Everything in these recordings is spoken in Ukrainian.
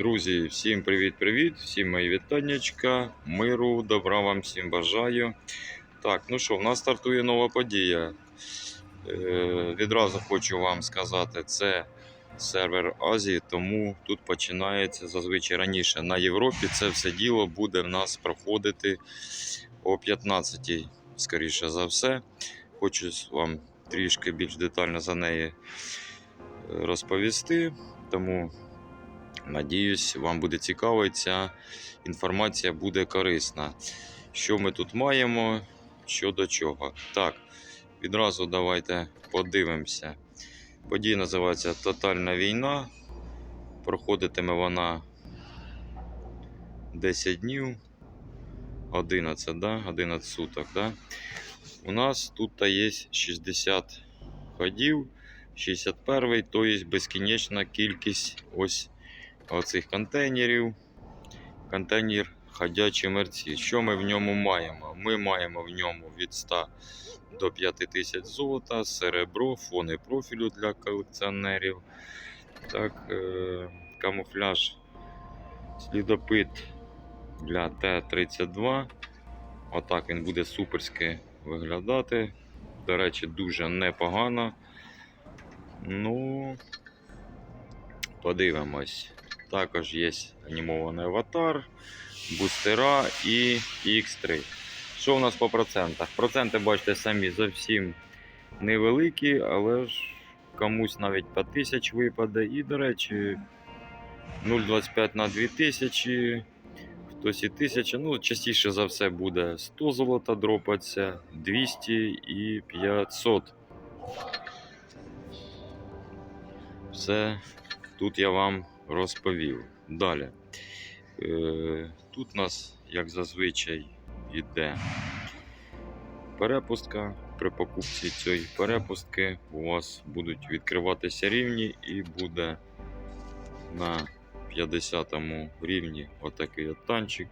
Друзі, всім привіт-привіт, всім мої вітаннячка, миру, добра вам всім бажаю. Так, ну що, в нас стартує нова подія. Е, відразу хочу вам сказати, це сервер Азії, тому тут починається зазвичай раніше. На Європі це все діло буде в нас проходити о 15-й, скоріше за все. Хочу вам трішки більш детально за неї е, розповісти. Тому Надіюсь, вам буде цікаво ця інформація буде корисна. Що ми тут маємо, що до чого. Так, відразу давайте подивимося. Подія називається Тотальна війна. Проходитиме вона 10 днів, 11, да? 11 суток. Да? У нас тут є 60 ходів, 61, тобто безкінечна кількість ось оцих контейнерів. Контейнер ходячі мерці. Що ми в ньому маємо? Ми маємо в ньому від 100 до 5000 золота, серебро, фони профілю для колекціонерів. Так, е- камуфляж, слідопит для Т-32. Отак він буде суперськи виглядати. До речі, дуже непогано. Ну, подивимось. Також є анімований аватар, бустера і X3. Що у нас по процентах? Проценти, бачите, самі зовсім невеликі, але ж комусь навіть по 1000 випаде. І, до речі, 0,25 на 2000, хтось і 1000. Ну, частіше за все буде 100 золота дропаться, 200 і 500. Все тут я вам розповів. Далі. Е, Тут у нас, як зазвичай, йде перепустка. При покупці цієї перепустки у вас будуть відкриватися рівні і буде на 50 рівні отакий от танчик.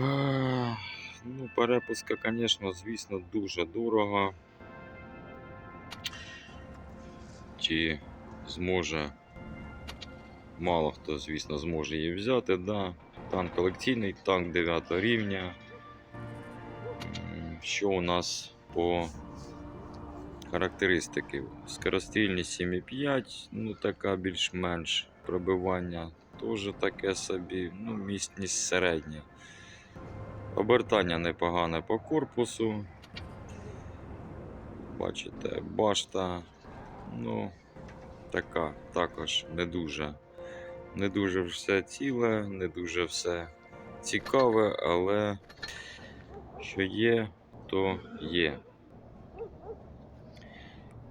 Е, Ну, перепустка, звісно, звісно, дуже дорого. Чи зможе. Мало хто, звісно, зможе її взяти. Да. Танк колекційний, танк 9 рівня. Що у нас по характеристики? Скорострільність 7,5, ну така більш-менш пробивання. Теж таке собі, ну, міцність середня. Обертання непогане по корпусу. Бачите, башта. Ну, така також не дуже. Не дуже все ціле, не дуже все цікаве, але що є, то є.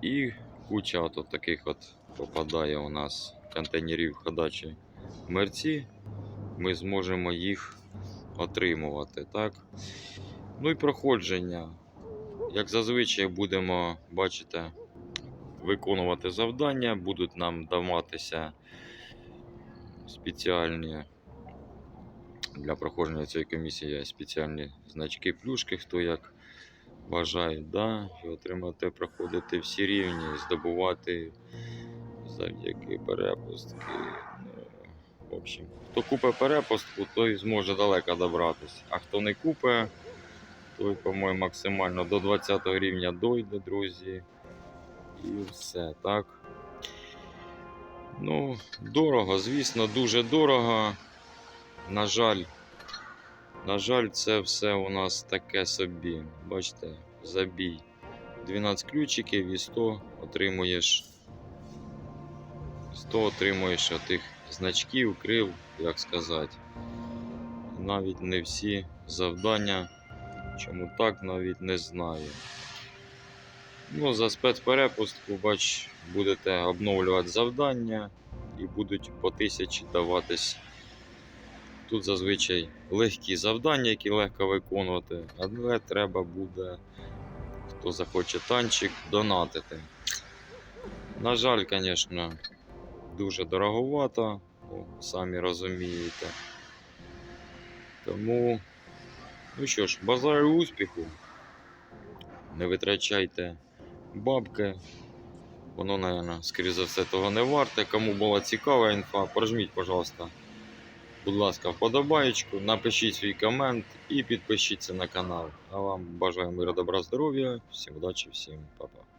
І куча от таких от попадає у нас контейнерів ходачі мерці. Ми зможемо їх отримувати. так? Ну і проходження. Як зазвичай будемо бачите, виконувати завдання, будуть нам даватися спеціальні для проходження цієї комісії спеціальні значки, плюшки, хто як бажає, да, і отримати, проходити всі рівні, здобувати завдяки перепустки. Ну, В общем, хто купить перепустку, той зможе далеко добратися. А хто не купить, той, по-моєму, максимально до 20 рівня дойде, друзі. І все, так. Ну, дорого, звісно, дуже дорого. На жаль, на жаль, це все у нас таке собі. Бачите, забій. 12 ключиків і 100 отримуєш. 100 отримуєш тих значків, крил, як сказати. Навіть не всі завдання. Чому так, навіть не знаю. Ну, за спецперепустку, бач, будете обновлювати завдання і будуть по тисячі даватись. Тут зазвичай легкі завдання, які легко виконувати, але треба буде, хто захоче танчик, донатити. На жаль, звісно, дуже дороговато, ну, самі розумієте. Тому, ну що ж, бажаю успіху. Не витрачайте бабки. Воно, мабуть, скоріше за все, того не варте. Кому була цікава інфа, прожміть, пожалуйста, будь ласка, вподобаєчку, напишіть свій комент і підпишіться на канал. А вам бажаю мира, добра, здоров'я, всім удачі, всім па-па.